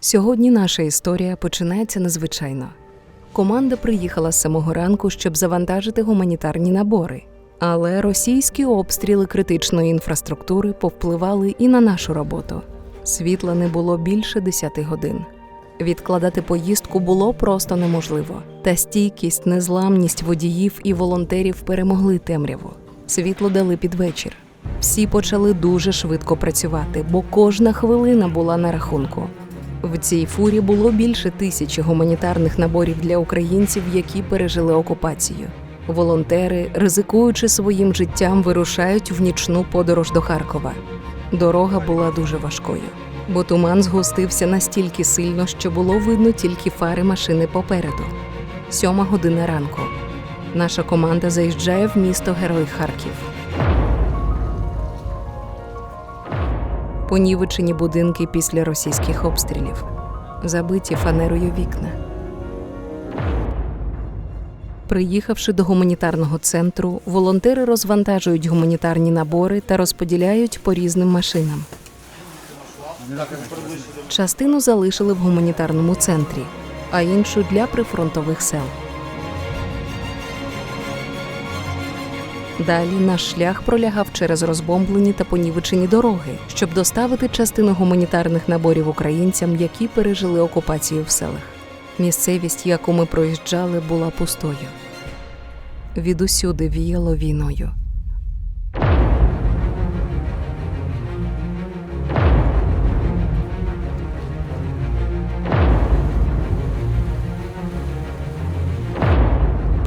Сьогодні наша історія починається незвичайно. Команда приїхала з самого ранку, щоб завантажити гуманітарні набори. Але російські обстріли критичної інфраструктури повпливали і на нашу роботу. Світла не було більше 10 годин. Відкладати поїздку було просто неможливо. Та стійкість, незламність водіїв і волонтерів перемогли темряву. Світло дали під вечір. Всі почали дуже швидко працювати, бо кожна хвилина була на рахунку. В цій фурі було більше тисячі гуманітарних наборів для українців, які пережили окупацію. Волонтери, ризикуючи своїм життям, вирушають в нічну подорож до Харкова. Дорога була дуже важкою, бо туман згустився настільки сильно, що було видно тільки фари машини попереду. Сьома година ранку. Наша команда заїжджає в місто Герой Харків. Понівечені будинки після російських обстрілів, забиті фанерою вікна. Приїхавши до гуманітарного центру, волонтери розвантажують гуманітарні набори та розподіляють по різним машинам. Частину залишили в гуманітарному центрі, а іншу для прифронтових сел. Далі наш шлях пролягав через розбомблені та понівечені дороги, щоб доставити частину гуманітарних наборів українцям, які пережили окупацію в селах. Місцевість, яку ми проїжджали, була пустою. Відусюди віяло війною.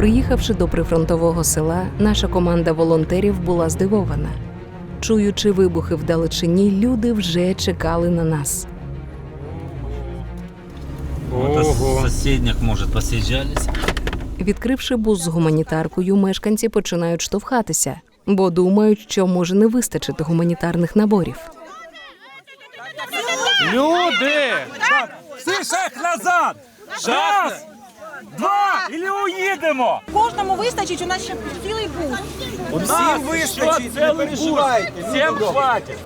Приїхавши до прифронтового села, наша команда волонтерів була здивована. Чуючи вибухи в далечині, люди вже чекали на нас. Вот из соседних, может. Відкривши бус з гуманітаркою, мешканці починають штовхатися, бо думають, що може не вистачити гуманітарних наборів. Люди! Всі шаг назад! Раз, два, і уїдемо! Кожному вистачить, у нас ще цілий бус. Всім вистачить, не переживайте! Всім хватить!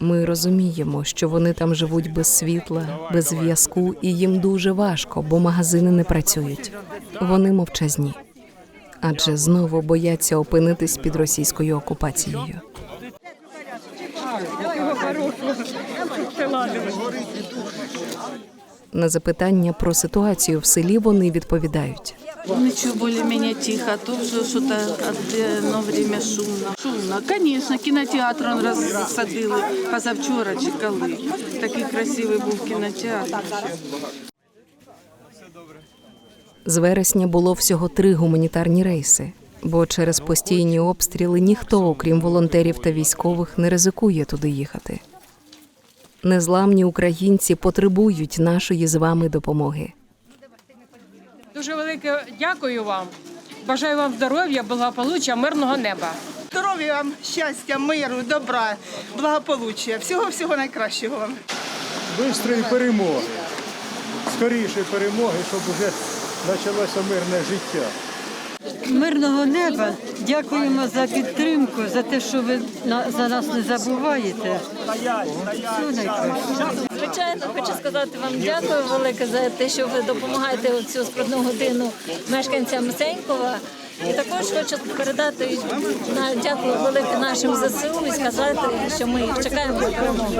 Ми розуміємо, що вони там живуть без світла, без зв'язку, і їм дуже важко, бо магазини не працюють. Вони мовчазні, адже знову бояться опинитись під російською окупацією. На запитання про ситуацію в селі вони відповідають. Ничего, более-менее тихо, то все что-то одно время шумно. Шумно, конечно, кинотеатр он розсадили позавчора чи коли. Такий красивий був кінотеатр. З вересня було всього три гуманітарні рейси, бо через постійні обстріли ніхто, окрім волонтерів та військових, не ризикує туди їхати. Незламні українці потребують нашої з вами допомоги. Дуже велике дякую вам. Бажаю вам здоров'я, благополуччя, мирного неба. Здоров'я вам, щастя, миру, добра, благополуччя. Всього всього найкращого вам. Бистрої перемоги, скорішої перемоги, щоб вже почалося мирне життя. Мирного неба. Дякуємо за підтримку, за те, що ви на- за нас не забуваєте. Звичайно, хочу сказати вам дякую велике за те, що ви допомагаєте у цю складну годину мешканцям Сенькова. І також хочу передати на дякую велике нашим ЗСУ і сказати, що ми їх чекаємо на перемогу.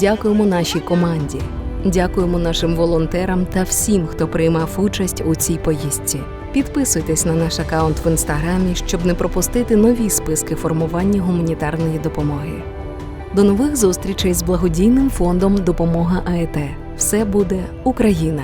Дякуємо нашій команді, дякуємо нашим волонтерам та всім, хто приймав участь у цій поїздці. Підписуйтесь на наш акаунт в інстаграмі, щоб не пропустити нові списки формування гуманітарної допомоги. До нових зустрічей з благодійним фондом Допомога АЕТ. Все буде Україна.